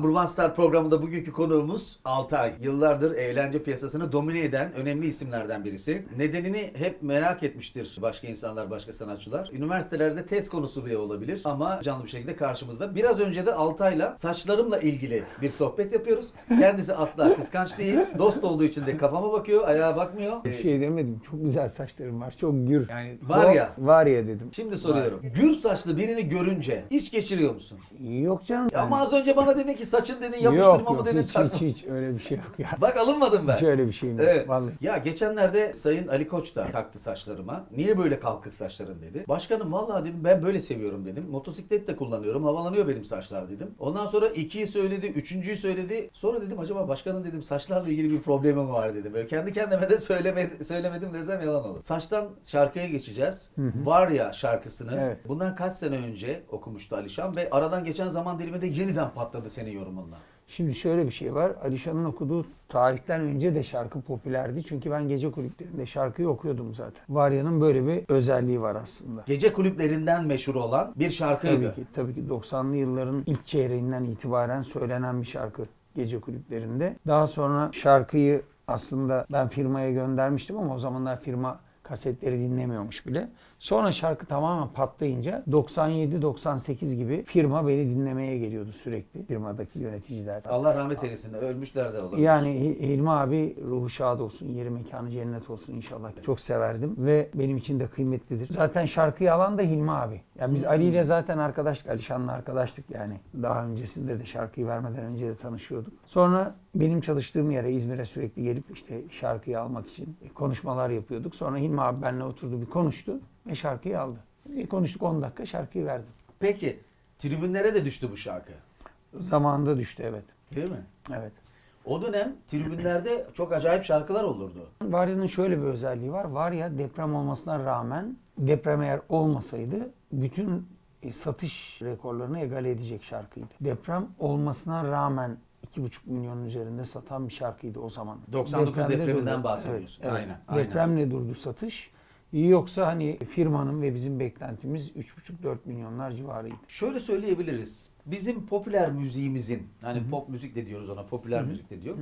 Number One Star programında bugünkü konuğumuz Altay. Yıllardır eğlence piyasasını domine eden önemli isimlerden birisi. Nedenini hep merak etmiştir başka insanlar, başka sanatçılar. Üniversitelerde tez konusu bile olabilir ama canlı bir şekilde karşımızda. Biraz önce de Altay'la saçlarımla ilgili bir sohbet yapıyoruz. Kendisi asla kıskanç değil. Dost olduğu için de kafama bakıyor, ayağa bakmıyor. Bir şey demedim. Çok güzel saçlarım var. Çok gür. Yani Var ya. Var ya dedim. Şimdi soruyorum. Gür saçlı birini görünce hiç geçiriyor musun? Yok canım. Ama az önce bana dedin ki saçın dedin yok, yapıştırma yok, mı dedin? hiç, hiç hiç öyle bir şey yok ya. Bak alınmadım ben. Hiç öyle bir şeyim yok. Evet. Vallahi. Ya geçenlerde Sayın Ali Koç da taktı saçlarıma. Niye böyle kalkık saçların dedi. Başkanım vallahi dedim ben böyle seviyorum dedim. Motosiklet de kullanıyorum. Havalanıyor benim saçlar dedim. Ondan sonra ikiyi söyledi, üçüncüyü söyledi. Sonra dedim acaba başkanın dedim saçlarla ilgili bir problemim var dedim. Böyle kendi kendime de söyleme, söylemedim desem yalan olur. Saçtan şarkıya geçeceğiz. Var ya şarkısını. Evet. Bundan kaç sene önce okumuştu Alişan ve aradan geçen zaman diliminde yeniden patladı senin yorumunla. Şimdi şöyle bir şey var. Alişan'ın okuduğu tarihten önce de şarkı popülerdi. Çünkü ben gece kulüplerinde şarkıyı okuyordum zaten. Varya'nın böyle bir özelliği var aslında. Gece kulüplerinden meşhur olan bir şarkıydı. Tabii ki, tabii ki 90'lı yılların ilk çeyreğinden itibaren söylenen bir şarkı gece kulüplerinde. Daha sonra şarkıyı aslında ben firmaya göndermiştim ama o zamanlar firma kasetleri dinlemiyormuş bile. Sonra şarkı tamamen patlayınca 97-98 gibi firma beni dinlemeye geliyordu sürekli firmadaki yöneticiler. Allah rahmet eylesin. Ölmüşler de olabilir. Yani Hi- Hilmi abi ruhu şad olsun, yeri mekanı cennet olsun inşallah. Çok severdim ve benim için de kıymetlidir. Zaten şarkıyı alan da Hilmi abi. Yani biz Ali ile zaten arkadaştık, Alişan'la arkadaştık yani. Daha öncesinde de şarkıyı vermeden önce de tanışıyorduk. Sonra benim çalıştığım yere İzmir'e sürekli gelip işte şarkıyı almak için konuşmalar yapıyorduk. Sonra Hilmi abi benimle oturdu bir konuştu ve şarkıyı aldı. Bir konuştuk 10 dakika şarkıyı verdim. Peki tribünlere de düştü bu şarkı. Zamanında düştü evet. Değil mi? Evet. O dönem tribünlerde çok acayip şarkılar olurdu. Varya'nın şöyle bir özelliği var. Varya deprem olmasına rağmen deprem eğer olmasaydı bütün e, satış rekorlarını egale edecek şarkıydı. Deprem olmasına rağmen 2,5 milyonun üzerinde satan bir şarkıydı o zaman. 99 Depremde depreminden durdu. bahsediyorsun. Evet, evet. Aynen, aynen. Depremle durdu satış. Yoksa hani firmanın ve bizim beklentimiz 3,5-4 milyonlar civarıydı. Şöyle söyleyebiliriz. Bizim popüler müziğimizin, hani pop müzik de diyoruz ona, popüler müzik de diyor.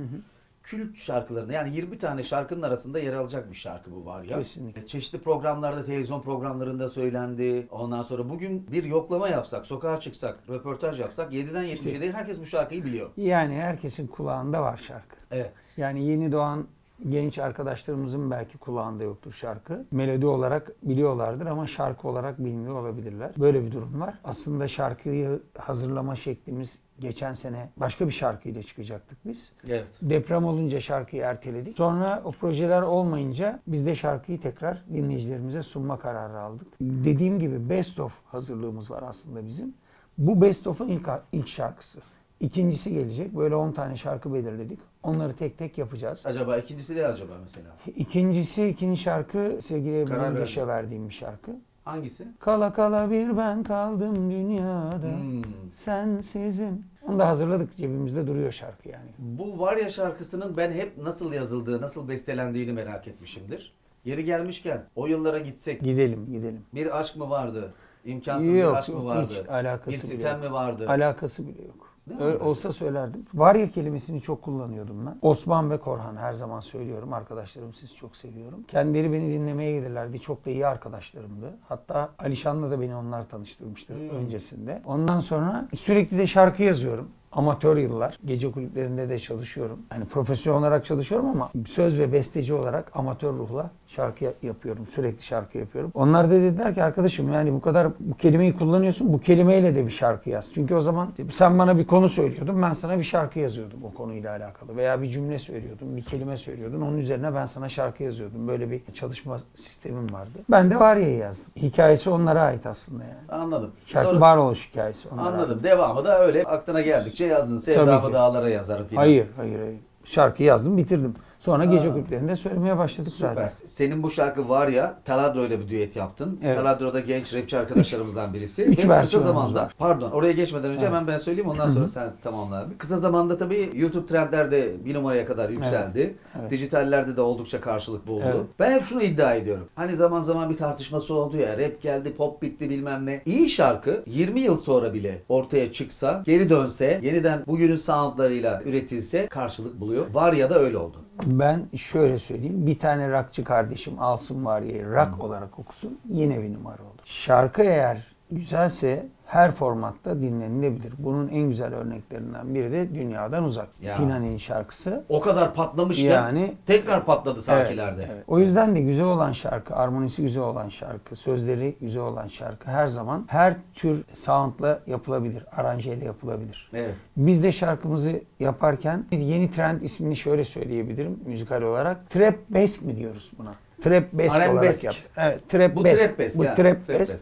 Kült şarkılarında yani 20 tane şarkının arasında yer alacak bir şarkı bu var ya. Kesinlikle. Çeşitli programlarda, televizyon programlarında söylendi. Ondan sonra bugün bir yoklama yapsak, sokağa çıksak, röportaj yapsak 7'den 77'ye herkes bu şarkıyı biliyor. Yani herkesin kulağında var şarkı. Evet. Yani yeni doğan genç arkadaşlarımızın belki kulağında yoktur şarkı. Melodi olarak biliyorlardır ama şarkı olarak bilmiyor olabilirler. Böyle bir durum var. Aslında şarkıyı hazırlama şeklimiz geçen sene başka bir şarkıyla çıkacaktık biz. Evet. Deprem olunca şarkıyı erteledik. Sonra o projeler olmayınca biz de şarkıyı tekrar dinleyicilerimize sunma kararı aldık. Dediğim gibi best of hazırlığımız var aslında bizim. Bu best of'un ilk, ilk şarkısı. İkincisi gelecek. Böyle 10 tane şarkı belirledik. Onları tek tek yapacağız. Acaba ikincisi ne acaba mesela? İkincisi, ikinci şarkı sevgili Karar Ebru verdim. Verdiğim bir şarkı. Hangisi? Kala kala bir ben kaldım dünyada. Hmm. Sensizim. Onu da hazırladık. Cebimizde duruyor şarkı yani. Bu Var ya şarkısının ben hep nasıl yazıldığı, nasıl bestelendiğini merak etmişimdir. Yeri gelmişken o yıllara gitsek Gidelim, gidelim. bir aşk mı vardı? İmkansız bir aşk mı vardı? hiç alakası bir bile sitem yok. mi vardı? Alakası bile yok. Öyle olsa söylerdim. Var ya kelimesini çok kullanıyordum ben. Osman ve Korhan her zaman söylüyorum. Arkadaşlarım sizi çok seviyorum. Kendileri beni dinlemeye gelirlerdi. Çok da iyi arkadaşlarımdı. Hatta Alişan'la da beni onlar tanıştırmıştır Hmm. öncesinde. Ondan sonra sürekli de şarkı yazıyorum. Amatör yıllar. Gece kulüplerinde de çalışıyorum. Yani profesyonel olarak çalışıyorum ama söz ve besteci olarak amatör ruhla şarkı yap- yapıyorum. Sürekli şarkı yapıyorum. Onlar da dediler ki arkadaşım yani bu kadar bu kelimeyi kullanıyorsun. Bu kelimeyle de bir şarkı yaz. Çünkü o zaman sen bana bir konu söylüyordun. Ben sana bir şarkı yazıyordum o konuyla alakalı. Veya bir cümle söylüyordum. Bir kelime söylüyordun. Onun üzerine ben sana şarkı yazıyordum. Böyle bir çalışma sistemim vardı. Ben de Varya'yı yazdım. Hikayesi onlara ait aslında yani. Anladım. Şarkı Sonra- varoluş hikayesi onlara ait. Anladım. Devamı da öyle aklına geldikçe yazdın. Tabii Sevdamı ki. dağlara yazarım filan. Hayır, hayır, hayır. Şarkıyı yazdım, bitirdim. Sonra gece Ha. kulüplerinde söylemeye başladık Süper. zaten. Senin bu şarkı var ya Taladro ile bir düet yaptın. Evet. Taladro'da genç rapçi arkadaşlarımızdan birisi. üç Ve kısa zamanda var. pardon oraya geçmeden önce Evet. hemen ben söyleyeyim ondan sonra sen tamamla. Kısa zamanda tabii YouTube trendlerde bir numaraya kadar yükseldi. Evet. Dijitallerde de oldukça karşılık buldu. Evet. Ben hep şunu iddia ediyorum. Hani zaman zaman bir tartışması oldu ya rap geldi pop bitti bilmem ne. İyi şarkı 20 yıl sonra bile ortaya çıksa geri dönse yeniden bugünün soundlarıyla üretilse karşılık buluyor. Var ya da öyle oldu. Ben şöyle söyleyeyim. Bir tane rockçı kardeşim alsın var ya rock olarak okusun yine bir numara olur. Şarkı eğer güzelse her formatta dinlenilebilir. Bunun en güzel örneklerinden biri de Dünyadan Uzak. Ya. Pinani'nin şarkısı. O kadar patlamışken Yani tekrar patladı sankilerde. Evet, evet. O yüzden de güzel olan şarkı, armonisi güzel olan şarkı, sözleri güzel olan şarkı her zaman her tür soundla yapılabilir, aranjeyle yapılabilir. Evet. Biz de şarkımızı yaparken yeni trend ismini şöyle söyleyebilirim müzikal olarak. Trap bass mi diyoruz buna? Trap bass olarak yap. Evet, trap Bu bass. trap bass Bu yani. Trap bass.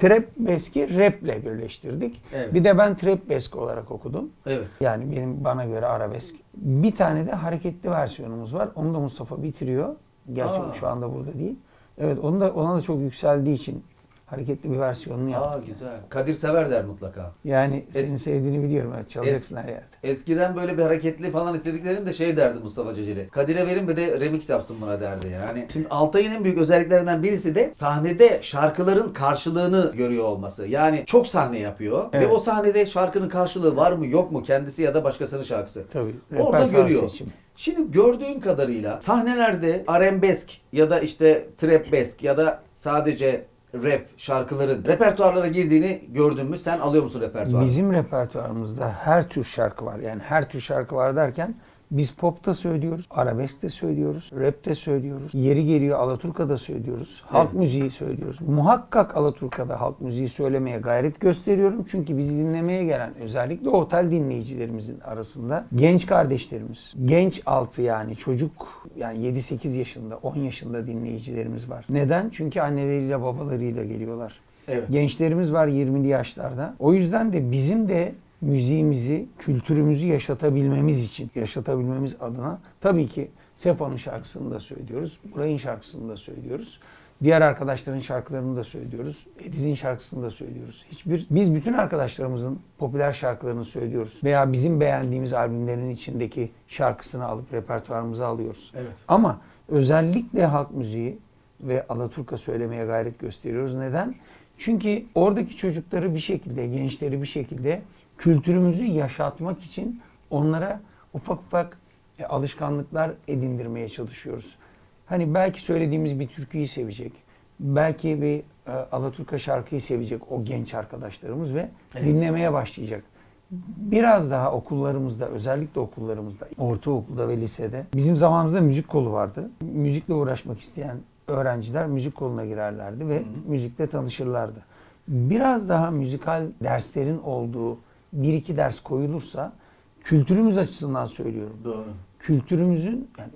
Trap bass'i rap'le birleştirdik. Evet. Bir de ben trap bass olarak okudum. Evet. Yani benim bana göre arabesk. Bir tane de hareketli versiyonumuz var. Onu da Mustafa bitiriyor. Gerçi Aa. şu anda burada değil. Evet onu da ona da çok yükseldiği için hareketli bir versiyonunu Aa yaptık. güzel. Kadir sever der mutlaka. Yani senin Es- sevdiğini biliyorum. Evet çalacaksın her yerde. Eskiden böyle bir hareketli falan istediklerim de şey derdi Mustafa Ceceli. Kadir'e verin bir de remix yapsın buna derdi yani. Şimdi Altay'ın en büyük özelliklerinden birisi de sahnede şarkıların karşılığını görüyor olması. Yani çok sahne yapıyor ve Evet. o sahnede şarkının karşılığı var mı yok mu kendisi ya da başkasının şarkısı. Tabii. Orada görüyor. seçimi. Şimdi gördüğün kadarıyla sahnelerde arabesk ya da işte trapbesk ya da sadece rap şarkıların repertuarlara girdiğini gördün mü? Sen alıyor musun repertuarı? Bizim repertuarımızda her tür şarkı var. Yani her tür şarkı var derken biz popta söylüyoruz, arabesk de söylüyoruz, rap de söylüyoruz. Yeri geliyor Alaturka'da söylüyoruz, halk Evet. müziği söylüyoruz. Muhakkak Alaturka'da halk müziği söylemeye gayret gösteriyorum. Çünkü bizi dinlemeye gelen özellikle otel dinleyicilerimizin arasında genç kardeşlerimiz, genç altı yani çocuk yani 7-8 yaşında, 10 yaşında dinleyicilerimiz var. Neden? Çünkü anneleriyle babalarıyla geliyorlar. Evet. Gençlerimiz var 20'li yaşlarda. O yüzden de bizim de müziğimizi, kültürümüzü yaşatabilmemiz için, yaşatabilmemiz adına tabii ki Sefo'nun şarkısını da söylüyoruz. Buray'ın şarkısını da söylüyoruz. Diğer arkadaşların şarkılarını da söylüyoruz. Ediz'in şarkısını da söylüyoruz. Hiçbir biz bütün arkadaşlarımızın popüler şarkılarını söylüyoruz veya bizim beğendiğimiz albümlerin içindeki şarkısını alıp repertuarımıza alıyoruz. Evet. Ama özellikle halk müziği ve Alaturka söylemeye gayret gösteriyoruz. Neden? Çünkü oradaki çocukları bir şekilde, gençleri bir şekilde kültürümüzü yaşatmak için onlara ufak ufak e, alışkanlıklar edindirmeye çalışıyoruz. Hani belki söylediğimiz bir türküyü sevecek. Belki bir e, Alaturka şarkıyı sevecek o genç arkadaşlarımız ve Evet. dinlemeye başlayacak. Biraz daha okullarımızda, özellikle okullarımızda, ortaokulda ve lisede bizim zamanımızda müzik kolu vardı. Müzikle uğraşmak isteyen öğrenciler müzik koluna girerlerdi ve Hı hı. müzikle tanışırlardı. Biraz daha müzikal derslerin olduğu bir iki ders koyulursa kültürümüz açısından söylüyorum. Doğru. Kültürümüzün yani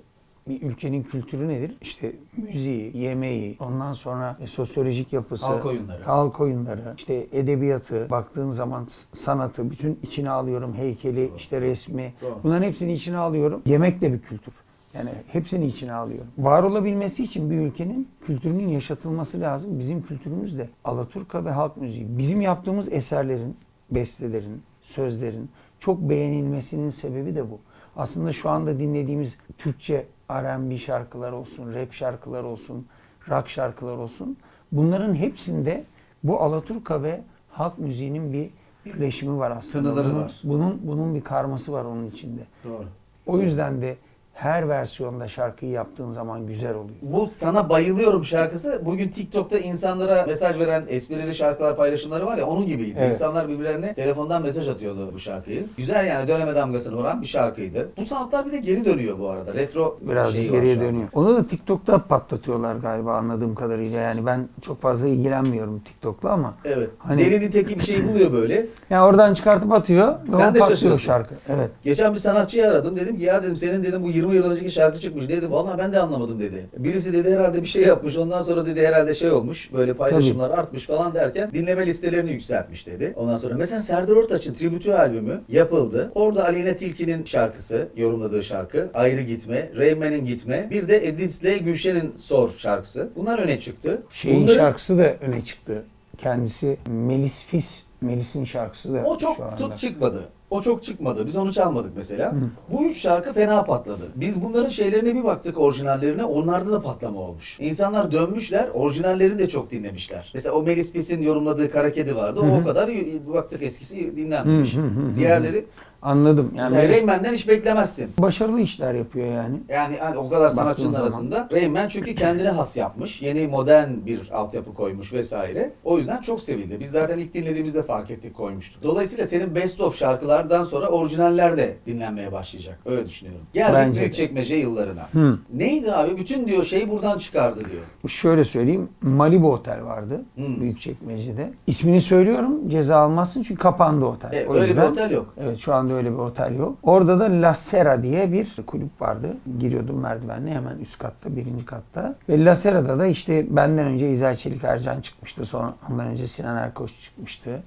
bir ülkenin kültürü nedir? İşte müziği, yemeği, ondan sonra e, sosyolojik yapısı, Halk oyunları. halk oyunları, işte edebiyatı, baktığın zaman sanatı, bütün içine alıyorum. Heykeli, işte resmi. Doğru. Bunların hepsini içine alıyorum. Yemek de bir kültür. Yani hepsini içine alıyorum. Var olabilmesi için bir ülkenin kültürünün yaşatılması lazım. Bizim kültürümüz de Alaturka ve halk müziği. Bizim yaptığımız eserlerin, bestelerin, sözlerin çok beğenilmesinin sebebi de bu. Aslında şu anda dinlediğimiz Türkçe R&B şarkılar olsun, rap şarkılar olsun, rock şarkılar olsun. Bunların hepsinde bu Alaturka ve halk müziğinin bir birleşimi var aslında. Tınıları bunun, var. Bunun, bunun bir karması var onun içinde. Doğru. O yüzden de her versiyonda şarkıyı yaptığın zaman güzel oluyor. Bu Sana Bayılıyorum şarkısı bugün TikTok'ta insanlara mesaj veren esprili şarkılar paylaşımları var ya onun gibiydi. Evet. İnsanlar birbirlerine telefondan mesaj atıyordu bu şarkıyı. Güzel yani döneme damgasını vuran bir şarkıydı. Bu soundlar bir de geri dönüyor bu arada. Retro Birazcık şeyi geriye dönüyor. Onu da TikTok'ta patlatıyorlar galiba anladığım kadarıyla. Yani ben çok fazla ilgilenmiyorum TikTok'la ama Evet. Hani- Delinin teki bir şey buluyor böyle. yani oradan çıkartıp atıyor Sen de patlıyor şarkı. Evet. Geçen bir sanatçıyı aradım. Dedim ki ya dedim senin dedim bu 20 yıl önceki şarkı çıkmış dedi. Vallahi ben de anlamadım dedi. Birisi dedi herhalde bir şey yapmış. Ondan sonra dedi herhalde şey olmuş. Böyle paylaşımlar artmış falan derken dinleme listelerini yükseltmiş dedi. Ondan sonra mesela Serdar Ortaç'ın tribütü albümü yapıldı. Orada Aleyna Tilki'nin şarkısı, yorumladığı şarkı Ayrı Gitme, Reymen'in Gitme, bir de Edis'le Gülşen'in Sor şarkısı. Bunlar öne çıktı. Şeyin Bunların- şarkısı da öne çıktı. Kendisi Melis Fis, Melis'in şarkısı da O çok şu anda. tut çıkmadı. O çok çıkmadı. Biz onu çalmadık mesela. Bu üç şarkı fena patladı. Biz bunların şeylerine bir baktık orijinallerine. Onlarda da patlama olmuş. İnsanlar dönmüşler. Orijinallerini de çok dinlemişler. Mesela o Melis Fis'in yorumladığı Kara Kedi vardı. O, o kadar baktık eskisi dinlenmemiş. Hı hı hı hı. Diğerleri Anladım. Yani Melis Rainman'den hiç beklemezsin. başarılı işler yapıyor yani. Yani hani o kadar sanatçının zaman. arasında Rainman çünkü kendine has yapmış. Yeni modern bir altyapı koymuş vesaire. O yüzden çok sevildi. Biz zaten ilk dinlediğimizde fark ettik koymuştuk. Dolayısıyla senin best of şarkılardan sonra orijinaller de dinlenmeye başlayacak. Öyle düşünüyorum. Geldik Bence de. Büyükçekmece yıllarına. Hı. Neydi abi? Bütün diyor şeyi buradan çıkardı diyor. Şöyle söyleyeyim. Malibu Otel vardı. Hmm. Büyükçekmece'de. İsmini söylüyorum. Ceza almazsın çünkü kapandı otel. E, O öyle yüzden- bir otel yok. Evet şu anda öyle bir otel yok. Orada da La Sera diye bir kulüp vardı. Giriyordum merdivenle hemen üst katta, birinci katta. Ve La Sera'da da işte benden önce İzel Çelik Ercan çıkmıştı. Sonra ondan önce Sinan Erkoç çıkmıştı.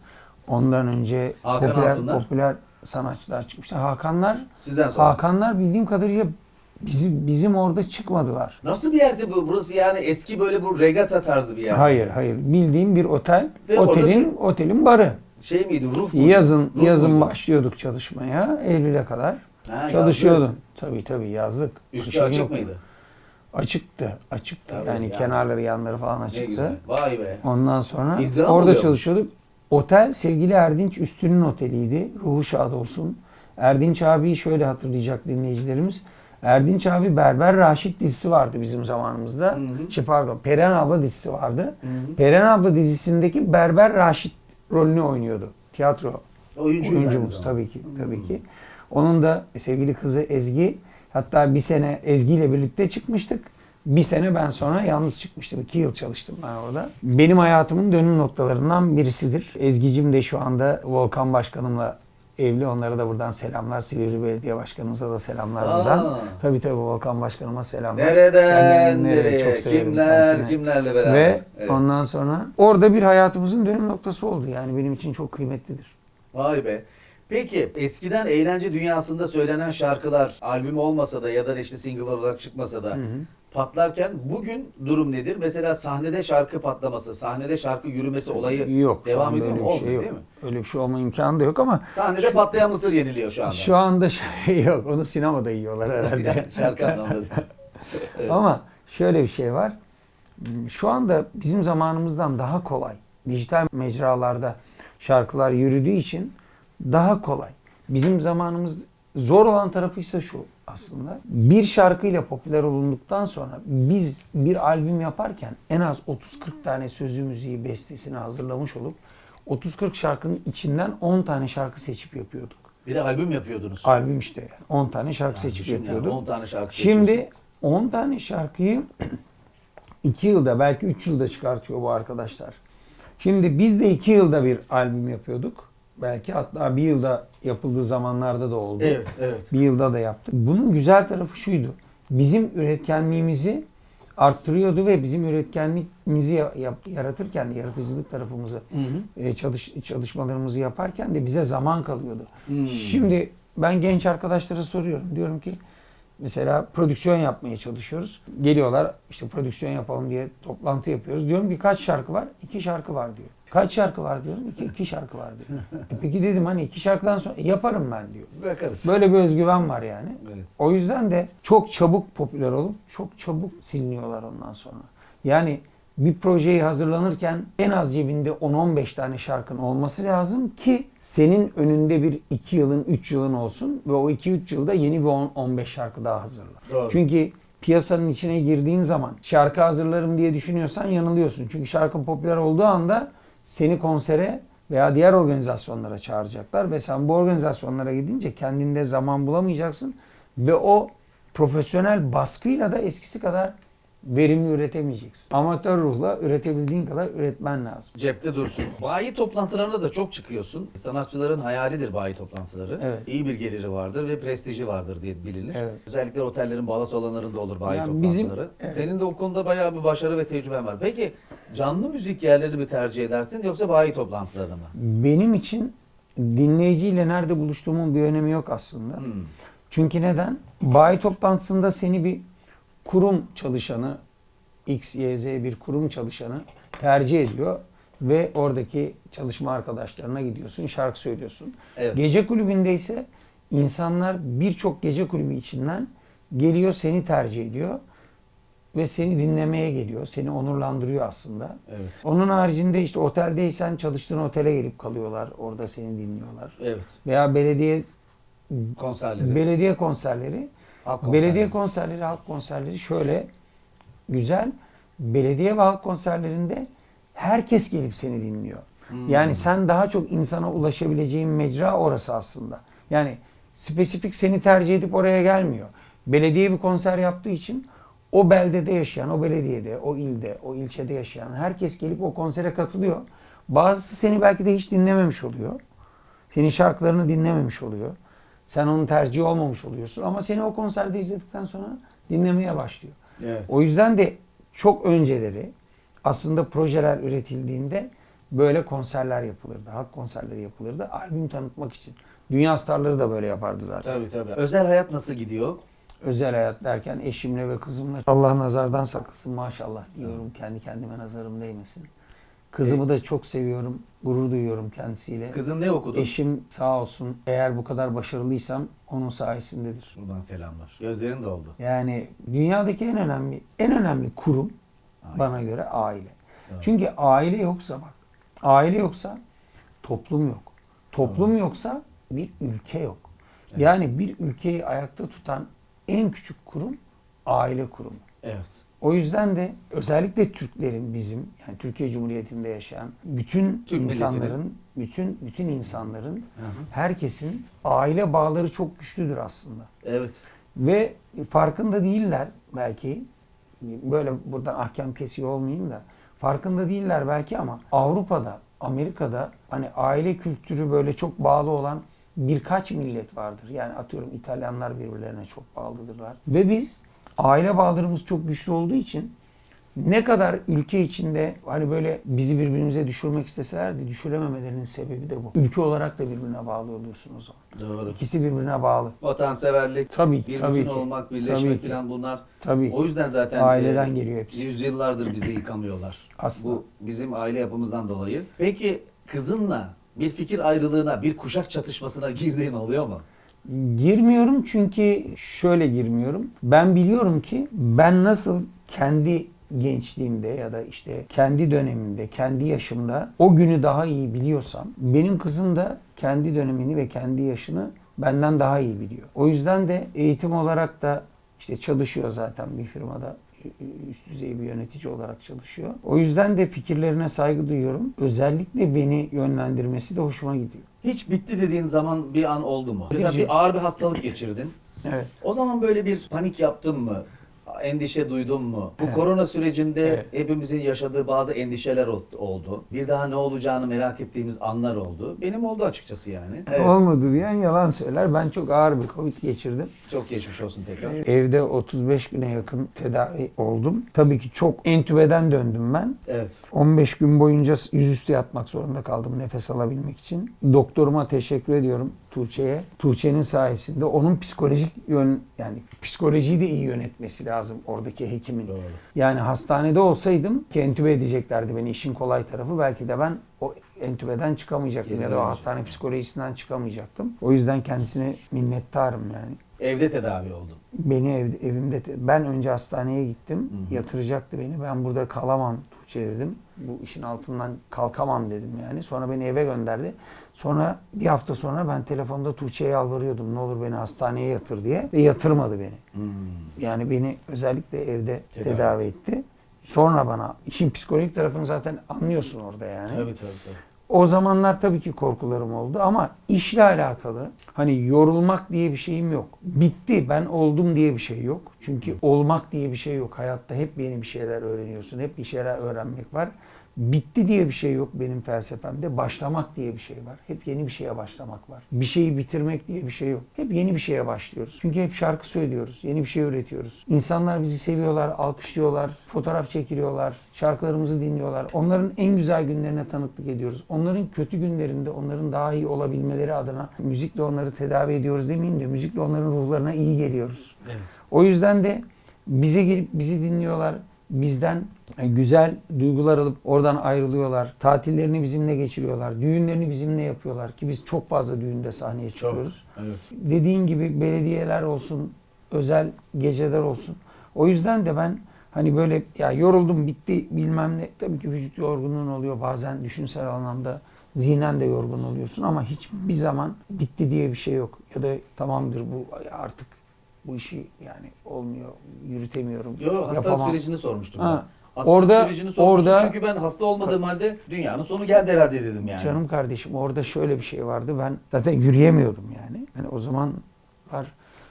Ondan önce Hakan popüler, Altunlar. popüler sanatçılar çıkmıştı. Hakanlar, Sizden sonra. Hakanlar bildiğim kadarıyla bizim, bizim orada çıkmadılar. Nasıl bir yerdi bu? Burası yani eski böyle bu regata tarzı bir yer. Hayır, hayır. Bildiğim bir otel. Ve otelin otelin barı. Şey miydi? Roof muydu? Yazın Roof yazın muydu? başlıyorduk çalışmaya Eylül'e kadar. Ha, Çalışıyordun. yazlık. Tabii tabii yazlık. Üstü Kışın açık yok. mıydı? Açıktı, açıktı. Tabii yani yani. kenarları, yanları falan Ne açıktı. güzel. Vay be. Ondan sonra İzdiham orada oluyormuş. çalışıyorduk. Otel sevgili Erdinç Üstün'ün oteliydi. Ruhu şad olsun. Erdinç abiyi şöyle hatırlayacak dinleyicilerimiz. Erdinç abi Berber Raşit dizisi vardı bizim zamanımızda. Hı hı. Şey pardon, Perihan abla dizisi vardı. Hı hı. Perihan abla dizisindeki Berber Raşit rolünü oynuyordu. Tiyatro Oyuncu oyuncumuz tabii ki tabii ki. Onun da sevgili kızı Ezgi hatta bir sene Ezgi ile birlikte çıkmıştık. Bir sene ben sonra yalnız çıkmıştım. İki yıl çalıştım ben orada. Benim hayatımın dönüm noktalarından birisidir. Ezgi'cim de şu anda Volkan Başkanımla evli. Onlara da buradan selamlar. Silivri Belediye Başkanımıza da selamlar Aa. buradan. Tabii tabii Volkan Başkanıma selamlar. Nereden nereye? çok kimler kendisini. kimlerle beraber? Ve Evet. ondan sonra orada bir hayatımızın dönüm noktası oldu. Yani benim için çok kıymetlidir. Vay be. Peki eskiden eğlence dünyasında söylenen şarkılar albüm olmasa da ya da işte single olarak çıkmasa da Hı hı. patlarken bugün durum nedir? Mesela sahnede şarkı patlaması, sahnede şarkı yürümesi olayı Yok. şu devam ediyor öyle mu? bir Olmuyor şey yok. değil mi? Öyle bir şey olma imkanı da yok ama Sahnede patlayan mısır yeniliyor şu anda. şu anda şey yok. Onu sinemada yiyorlar herhalde. şarkı anlamında. Evet. ama şöyle bir şey var. Şu anda bizim zamanımızdan daha kolay. Dijital mecralarda şarkılar yürüdüğü için daha kolay. Bizim zamanımız zor olan tarafı ise şu aslında. Bir şarkıyla popüler olunduktan sonra biz bir albüm yaparken en az 30-40 tane sözü müziği bestesini hazırlamış olup 30-40 şarkının içinden 10 tane şarkı seçip yapıyorduk. Bir de albüm yapıyordunuz. Albüm işte yani 10 tane şarkı seçip Düşün yani, yapıyorduk. 10 tane şarkı. Şimdi 10 tane şarkıyı 2 yılda belki 3 yılda çıkartıyor bu arkadaşlar. Şimdi biz de 2 yılda bir albüm yapıyorduk. Belki hatta bir yılda yapıldığı zamanlarda da oldu. Evet, evet. Bir yılda da yaptık. Bunun güzel tarafı şuydu. Bizim üretkenliğimizi arttırıyordu ve bizim üretkenliğimizi yaratırken de yaratıcılık tarafımızı Hı hı. e, çalış, çalışmalarımızı yaparken de bize zaman kalıyordu. Hmm. Şimdi ben genç arkadaşlara soruyorum. Diyorum ki mesela prodüksiyon yapmaya çalışıyoruz. Geliyorlar işte prodüksiyon yapalım diye toplantı yapıyoruz. Diyorum ki kaç şarkı var? İki şarkı var diyor. Kaç şarkı var diyorum. İki, iki şarkı var diyor. E peki dedim hani iki şarkıdan sonra "E, yaparım ben diyor. Bakarız. Böyle bir özgüven var yani. Evet. O yüzden de çok çabuk popüler olup çok çabuk siliniyorlar ondan sonra. Yani bir projeyi hazırlanırken en az cebinde 10-15 tane şarkın olması lazım ki senin önünde bir 2 yılın 3 yılın olsun ve o 2-3 yılda yeni bir 10-15 şarkı daha hazırla. Doğru. Çünkü piyasanın içine girdiğin zaman şarkı hazırlarım diye düşünüyorsan yanılıyorsun. Çünkü şarkı popüler olduğu anda seni konsere veya diğer organizasyonlara çağıracaklar ve sen bu organizasyonlara gidince kendinde zaman bulamayacaksın ve o profesyonel baskıyla da eskisi kadar verimli üretemeyeceksin. Amatör ruhla üretebildiğin kadar üretmen lazım. Cepte dursun. Bayi toplantılarına da çok çıkıyorsun. Sanatçıların hayalidir bayi toplantıları. Evet. İyi bir geliri vardır ve prestiji vardır diye bilinir. Evet. Özellikle otellerin balo salonlarında olur bayi Yani toplantıları. bizim- evet. Senin de o konuda bayağı bir başarı ve tecrüben var. Peki canlı müzik yerlerini mi tercih edersin yoksa bayi toplantılarını mı? Benim için dinleyiciyle nerede buluştuğumun bir önemi yok aslında. Hmm. Çünkü neden? Bayi toplantısında seni bir kurum çalışanı, X, Y, Z bir kurum çalışanı tercih ediyor ve oradaki çalışma arkadaşlarına gidiyorsun, şarkı söylüyorsun. Evet. Gece kulübünde ise insanlar birçok gece kulübü içinden geliyor seni tercih ediyor ve seni dinlemeye geliyor. Seni onurlandırıyor aslında. Evet. Onun haricinde işte oteldeysen çalıştığın otele gelip kalıyorlar. Orada seni dinliyorlar. Evet. Veya belediye Konserleri. belediye konserleri halk konserleri. Belediye konserleri, halk konserleri şöyle güzel. Belediye ve halk konserlerinde herkes gelip seni dinliyor. Hmm. Yani sen daha çok insana ulaşabileceğin mecra orası aslında. Yani spesifik seni tercih edip oraya gelmiyor. Belediye bir konser yaptığı için o beldede yaşayan, o belediyede, o ilde, o ilçede yaşayan herkes gelip o konsere katılıyor. Bazısı seni belki de hiç dinlememiş oluyor. Senin şarkılarını dinlememiş oluyor. Sen onun tercihi olmamış oluyorsun. Ama seni o konserde izledikten sonra dinlemeye başlıyor. Evet. O yüzden de çok önceleri aslında projeler üretildiğinde böyle konserler yapılırdı. Halk konserleri yapılırdı. Albüm tanıtmak için. Dünya starları da böyle yapardı zaten. Tabii tabii. Özel hayat nasıl gidiyor? Özel hayat derken eşimle ve kızımla Allah nazardan saklasın maşallah diyorum. Kendi kendime nazarım değmesin. Kızımı da çok seviyorum. Gurur duyuyorum kendisiyle. Kızın ne okudu? Eşim sağ olsun eğer bu kadar başarılıysam onun sayesindedir. Buradan selamlar. Gözlerin doldu. Yani dünyadaki en önemli en önemli kurum Aile. bana göre aile. Evet. Çünkü aile yoksa bak, aile yoksa toplum yok. Toplum yoksa bir ülke yok. Yani bir ülkeyi ayakta tutan en küçük kurum aile kurumu. Evet. O yüzden de özellikle Türklerin bizim yani Türkiye Cumhuriyeti'nde yaşayan bütün Türk insanların bütün bütün insanların Hı hı. herkesin aile bağları çok güçlüdür aslında. Evet. Ve farkında değiller belki. Böyle buradan ahkam kesiyor olmayayım da. Farkında değiller belki ama Avrupa'da, Amerika'da hani aile kültürü böyle çok bağlı olan birkaç millet vardır. Yani atıyorum İtalyanlar birbirlerine çok bağlıdırlar. Ve biz aile bağlarımız çok güçlü olduğu için ne kadar ülke içinde hani böyle bizi birbirimize düşürmek isteselerdi düşürememelerinin sebebi de bu. Ülke olarak da birbirine bağlı oluyorsun o zaman. Doğru. İkisi birbirine bağlı. Vatanseverlik, Tabii ki, bir tabii bütün ki. olmak, Tabii birleşmek ki. falan bunlar. Tabii O yüzden zaten Aileden e, geliyor hepsi. Yüzyıllardır bizi yıkamıyorlar. Asla. Bu bizim aile yapımızdan dolayı. Peki kızınla bir fikir ayrılığına, bir kuşak çatışmasına girdiğin oluyor mu? Girmiyorum çünkü şöyle girmiyorum. Ben biliyorum ki ben nasıl kendi gençliğimde ya da işte kendi dönemimde, kendi yaşımda o günü daha iyi biliyorsam benim kızım da kendi dönemini ve kendi yaşını benden daha iyi biliyor. O yüzden de eğitim olarak da işte çalışıyor zaten bir firmada üst düzey bir yönetici olarak çalışıyor. O yüzden de fikirlerine saygı duyuyorum. Özellikle beni yönlendirmesi de hoşuma gidiyor. Hiç bitti dediğin zaman bir an oldu mu? Mesela bir ağır bir hastalık geçirdin. Evet. O zaman böyle bir panik yaptın mı? Endişe duydun mu? Bu korona sürecinde Evet. hepimizin yaşadığı bazı endişeler ol- oldu. Bir daha ne olacağını merak ettiğimiz anlar oldu. Benim oldu açıkçası yani. Evet. Olmadı diyen yalan söyler. Ben çok ağır bir Covid geçirdim. Çok geçmiş olsun tekrar. Evde 35 güne yakın tedavi oldum. Tabii ki çok entübeden döndüm ben. Evet. 15 gün boyunca yüzüstü yatmak zorunda kaldım nefes alabilmek için. Doktoruma teşekkür ediyorum Tuğçe'ye. Tuğçe'nin sayesinde onun psikolojik yön yani psikolojiyi de iyi yönetmesi lazım oradaki hekimin. Doğru. Yani hastanede olsaydım ki entübe edeceklerdi beni işin kolay tarafı. Belki de ben o entübeden çıkamayacaktım Geri ya da o hastane psikolojisinden çıkamayacaktım. O yüzden kendisine minnettarım yani. Evde tedavi oldun. Beni evde, evimde ben önce hastaneye gittim. Hı hı. Yatıracaktı beni. Ben burada kalamam Tuğçe dedim. Bu işin altından kalkamam dedim yani. Sonra beni eve gönderdi. Sonra bir hafta sonra ben telefonda Tuğçe'ye yalvarıyordum. Ne olur beni hastaneye yatır diye. Ve yatırmadı beni. Hmm. Yani beni özellikle evde Tedavi tedavi, etti. Sonra bana işin psikolojik tarafını zaten anlıyorsun orada yani. Tabii tabii tabii. O zamanlar tabii ki korkularım oldu ama işle alakalı hani yorulmak diye bir şeyim yok. Bitti ben oldum diye bir şey yok. Çünkü olmak diye bir şey yok. Hayatta hep yeni bir şeyler öğreniyorsun. Hep bir şeyler öğrenmek var. Bitti diye bir şey yok benim felsefemde. Başlamak diye bir şey var. Hep yeni bir şeye başlamak var. Bir şeyi bitirmek diye bir şey yok. Hep yeni bir şeye başlıyoruz. Çünkü hep şarkı söylüyoruz. Yeni bir şey üretiyoruz. İnsanlar bizi seviyorlar, alkışlıyorlar, fotoğraf çekiliyorlar, şarkılarımızı dinliyorlar. Onların en güzel günlerine tanıklık ediyoruz. Onların kötü günlerinde onların daha iyi olabilmeleri adına müzikle onları tedavi ediyoruz demeyeyim de müzikle onların ruhlarına iyi geliyoruz. Evet. O yüzden de bize gelip bizi dinliyorlar. Bizden e, güzel duygular alıp oradan ayrılıyorlar. Tatillerini bizimle geçiriyorlar. Düğünlerini bizimle yapıyorlar ki biz çok fazla düğünde sahneye çıkıyoruz. Evet. Dediğin gibi belediyeler olsun, özel geceler olsun. O yüzden de ben hani böyle ya yoruldum bitti bilmem ne. Tabii ki vücut yorgunluğun oluyor bazen düşünsel anlamda zihnen de yorgun oluyorsun ama hiçbir zaman bitti diye bir şey yok. Ya da tamamdır bu artık bu işi yani olmuyor, yürütemiyorum, Yo hastalık yapamam. sürecini sormuştum Ha, ben. Hastalık orada- sürecini sormuştum orada- çünkü ben hasta olmadığım halde dünyanın sonu geldi herhalde dedim yani. Canım kardeşim orada şöyle bir şey vardı. Ben zaten yürüyemiyordum yani. Hani o zaman var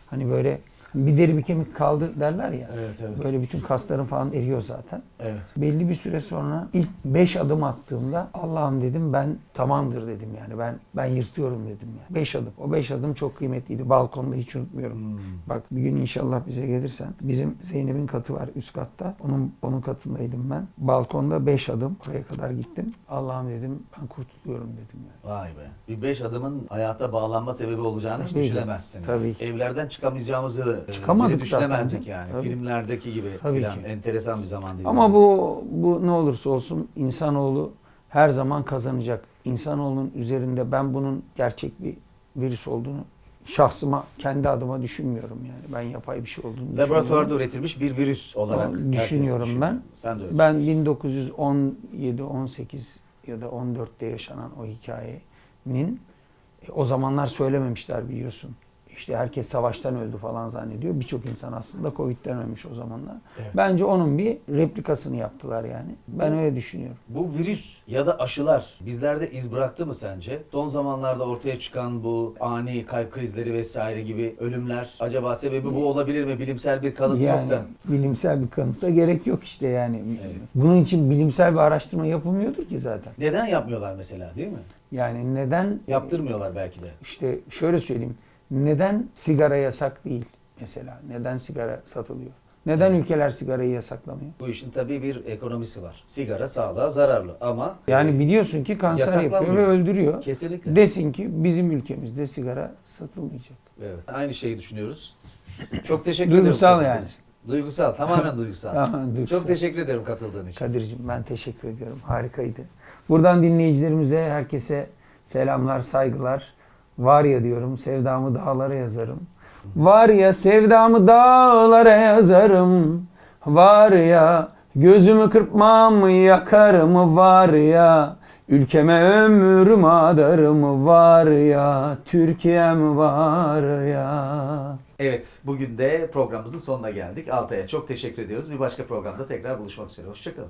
hani böyle bir deri bir kemik kaldı derler ya. Evet evet. Böyle bütün kasların falan eriyor zaten. Evet. Belli bir süre sonra ilk 5 adım attığımda Allah'ım dedim ben tamamdır dedim yani. Ben ben yırtıyorum dedim yani. 5 adım. O 5 adım çok kıymetliydi. Balkonda hiç unutmuyorum. Hmm. Bak bir gün inşallah bize gelirsen bizim Zeynep'in katı var üst katta. Onun onun katındaydım ben. Balkonda 5 adım oraya kadar gittim. Allah'ım dedim ben kurtuluyorum dedim yani. Vay be. Bir beş adımın hayata bağlanma sebebi olacağını hiç Tabii ki. düşünemezsin. Tabii ki. Evlerden çıkamayacağımızı Çıkamadık bile düşünemezdik zaten. yani. Tabii. Filmlerdeki gibi Tabii falan. ki. Enteresan bir zaman değil. Ama bu bu ne olursa olsun insanoğlu her zaman kazanacak. İnsanoğlunun üzerinde ben bunun gerçek bir virüs olduğunu şahsıma kendi adıma düşünmüyorum yani. Ben yapay bir şey olduğunu Laboratuvarda üretilmiş bir virüs olarak. Düşünüyorum düşünüyor. ben. Sen de öyle. Ben 1917, 18 ya da 14'te yaşanan o hikayenin e, o zamanlar söylememişler biliyorsun. İşte herkes savaştan öldü falan zannediyor. Birçok insan aslında Covid'den ölmüş o zamanlar. Evet. Bence onun bir replikasını yaptılar yani. Ben öyle düşünüyorum. Bu virüs ya da aşılar bizlerde iz bıraktı mı sence? Son zamanlarda ortaya çıkan bu ani kalp krizleri vesaire gibi ölümler acaba sebebi bu olabilir mi? Bilimsel bir kanıt yani yok da. bilimsel bir kanıta gerek yok işte yani. Evet. Bunun için bilimsel bir araştırma yapılmıyordur ki zaten. Neden yapmıyorlar mesela değil mi? Yani neden Yaptırmıyorlar belki de. İşte şöyle söyleyeyim. Neden sigara yasak değil mesela? Neden sigara satılıyor? Neden ülkeler sigarayı yasaklamıyor? Bu işin tabii bir ekonomisi var. Sigara sağlığa zararlı ama Yani biliyorsun ki kanser yapıyor ve öldürüyor. kesinlikle. Desin ki bizim ülkemizde sigara satılmayacak. Evet. Aynı şeyi düşünüyoruz. Çok teşekkür Duygusal ederim. yani. katıldığın için. Duygusal, tamamen duygusal. Tamam, duygusal. Çok teşekkür ederim katıldığın için. Kadir'cim ben teşekkür ediyorum. Harikaydı. Buradan dinleyicilerimize, herkese selamlar, saygılar. Var ya diyorum, sevdamı dağlara yazarım. Var ya sevdamı dağlara yazarım. Var ya gözümü kırpmam yakarım. Var ya ülkeme ömrüm adarım. Var ya Türkiye'm var ya. Evet, bugün de programımızın sonuna geldik. Altay'a çok teşekkür ediyoruz. Bir başka programda tekrar buluşmak üzere. Hoşçakalın.